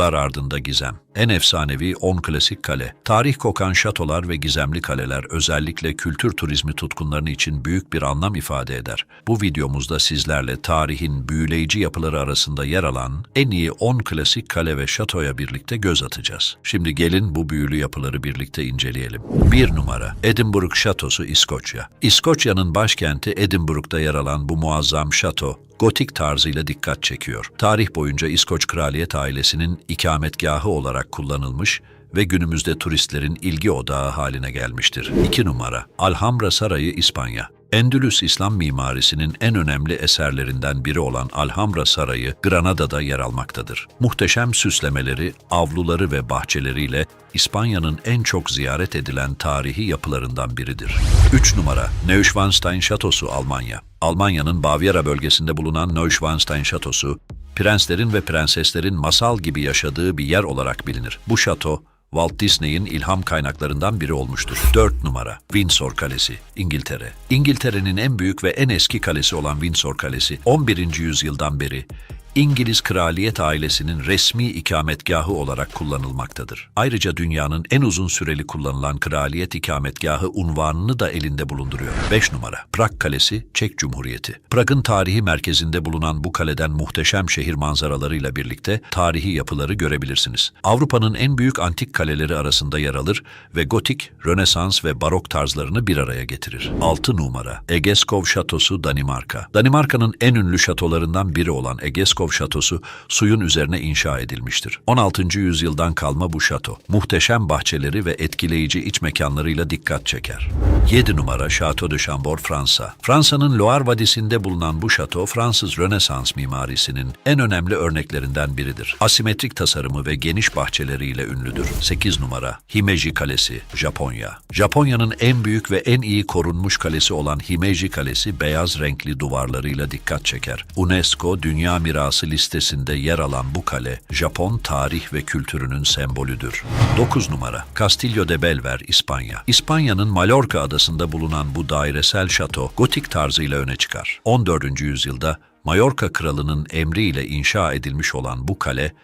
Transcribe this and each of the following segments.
Surlar ardında gizem. En efsanevi 10 klasik kale. Tarih kokan şatolar ve gizemli kaleler özellikle kültür turizmi tutkunlarını için büyük bir anlam ifade eder. Bu videomuzda sizlerle tarihin büyüleyici yapıları arasında yer alan en iyi 10 klasik kale ve şatoya birlikte göz atacağız. Şimdi gelin bu büyülü yapıları birlikte inceleyelim. 1 numara Edinburgh Şatosu İskoçya. İskoçya'nın başkenti Edinburgh'da yer alan bu muazzam şato gotik tarzıyla dikkat çekiyor. Tarih boyunca İskoç kraliyet ailesinin ikametgahı olarak kullanılmış ve günümüzde turistlerin ilgi odağı haline gelmiştir. 2 numara Alhambra Sarayı İspanya. Endülüs İslam mimarisinin en önemli eserlerinden biri olan Alhambra Sarayı, Granada'da yer almaktadır. Muhteşem süslemeleri, avluları ve bahçeleriyle İspanya'nın en çok ziyaret edilen tarihi yapılarından biridir. 3 numara Neuschwanstein Şatosu Almanya. Almanya'nın Bavyera bölgesinde bulunan Neuschwanstein Şatosu, prenslerin ve prenseslerin masal gibi yaşadığı bir yer olarak bilinir. Bu şato, Walt Disney'in ilham kaynaklarından biri olmuştur. 4 numara Windsor Kalesi, İngiltere. İngiltere'nin en büyük ve en eski kalesi olan Windsor Kalesi, 11. yüzyıldan beri İngiliz kraliyet ailesinin resmi ikametgahı olarak kullanılmaktadır. Ayrıca dünyanın en uzun süreli kullanılan kraliyet ikametgahı unvanını da elinde bulunduruyor. 5 numara Prag Kalesi, Çek Cumhuriyeti. Prag'ın tarihi merkezinde bulunan bu kaleden muhteşem şehir manzaralarıyla birlikte tarihi yapıları görebilirsiniz. Avrupa'nın en büyük antik kaleleri arasında yer alır ve gotik, rönesans ve barok tarzlarını bir araya getirir. 6 numara Egeskov Şatosu Danimarka. Danimarka'nın en ünlü şatolarından biri olan Egeskov Şatosu suyun üzerine inşa edilmiştir. 16. yüzyıldan kalma bu şato, muhteşem bahçeleri ve etkileyici iç mekanlarıyla dikkat çeker. 7 numara Chateau de Chambord, Fransa. Fransa'nın Loire Vadisi'nde bulunan bu şato, Fransız Rönesans mimarisinin en önemli örneklerinden biridir. Asimetrik tasarımı ve geniş bahçeleriyle ünlüdür. 8 numara Himeji Kalesi, Japonya. Japonya'nın en büyük ve en iyi korunmuş kalesi olan Himeji Kalesi, beyaz renkli duvarlarıyla dikkat çeker. UNESCO Dünya Mirası listesinde yer alan bu kale, Japon tarih ve kültürünün sembolüdür. 9 numara Castillo de Belver, İspanya. İspanya'nın Mallorca adasında bulunan bu dairesel şato, gotik tarzıyla öne çıkar. 14. yüzyılda Mallorca kralının emriyle inşa edilmiş olan bu kale,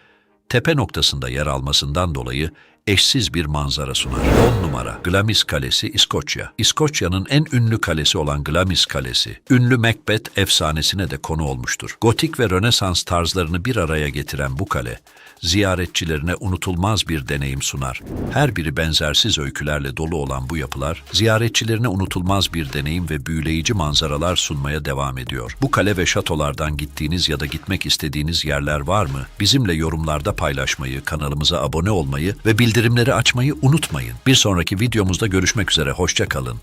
tepe noktasında yer almasından dolayı eşsiz bir manzara sunar. 10 numara Glamis Kalesi İskoçya. İskoçya'nın en ünlü kalesi olan Glamis Kalesi, ünlü Macbeth efsanesine de konu olmuştur. Gotik ve Rönesans tarzlarını bir araya getiren bu kale, ziyaretçilerine unutulmaz bir deneyim sunar. Her biri benzersiz öykülerle dolu olan bu yapılar, ziyaretçilerine unutulmaz bir deneyim ve büyüleyici manzaralar sunmaya devam ediyor. Bu kale ve şatolardan gittiğiniz ya da gitmek istediğiniz yerler var mı? Bizimle yorumlarda paylaşmayı, kanalımıza abone olmayı ve bildirimleri açmayı unutmayın. Bir sonraki videomuzda görüşmek üzere, hoşça kalın.